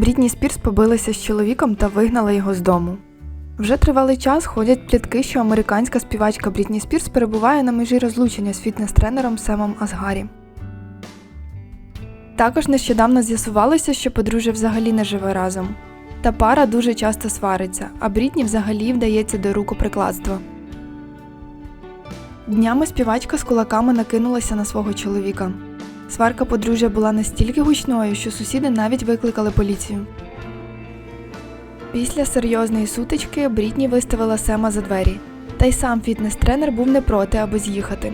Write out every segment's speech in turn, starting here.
Брітні Спірс побилася з чоловіком та вигнала його з дому. Вже тривалий час ходять плітки, що американська співачка Брітні Спірс перебуває на межі розлучення з фітнес-тренером Семом Асгарі. Також нещодавно з'ясувалося, що подружжя взагалі не живе разом. Та пара дуже часто свариться, а Брітні взагалі вдається до рукоприкладства. Днями співачка з кулаками накинулася на свого чоловіка. Сварка подружжя була настільки гучною, що сусіди навіть викликали поліцію. Після серйозної сутички Брітні виставила Сема за двері, та й сам фітнес-тренер був не проти, аби з'їхати.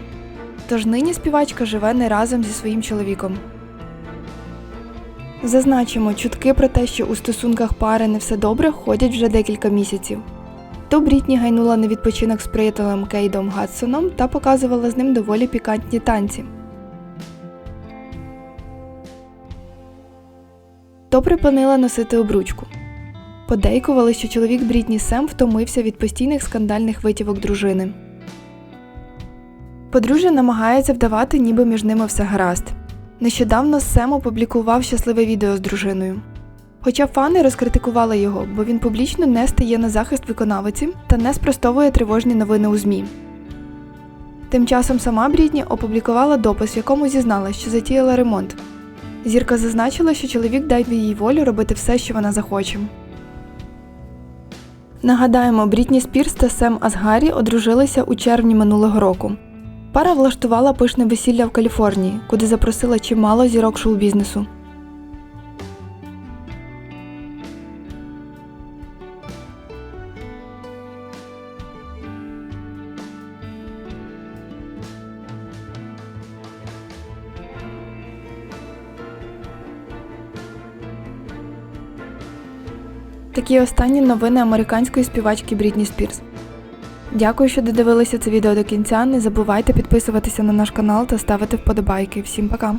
Тож нині співачка живе не разом зі своїм чоловіком. Зазначимо, чутки про те, що у стосунках пари не все добре, ходять вже декілька місяців. То Брітні гайнула на відпочинок з приятелем Кейдом Гадсоном та показувала з ним доволі пікантні танці. То припинила носити обручку. Подейкували, що чоловік Брітні Сем втомився від постійних скандальних витівок дружини. Подружжя намагається вдавати, ніби між ними все гаразд. Нещодавно Сем опублікував щасливе відео з дружиною. Хоча фани розкритикували його, бо він публічно не стає на захист виконавиці та не спростовує тривожні новини у ЗМІ. Тим часом сама Брітні опублікувала допис, в якому зізнала, що затіяла ремонт. Зірка зазначила, що чоловік дає їй волю робити все, що вона захоче. Нагадаємо, Брітні Спірс та Сем Асгарі одружилися у червні минулого року. Пара влаштувала пишне весілля в Каліфорнії, куди запросила чимало зірок шоу-бізнесу. Такі останні новини американської співачки Брітні Спірс. Дякую, що додивилися це відео до кінця. Не забувайте підписуватися на наш канал та ставити вподобайки. Всім пока!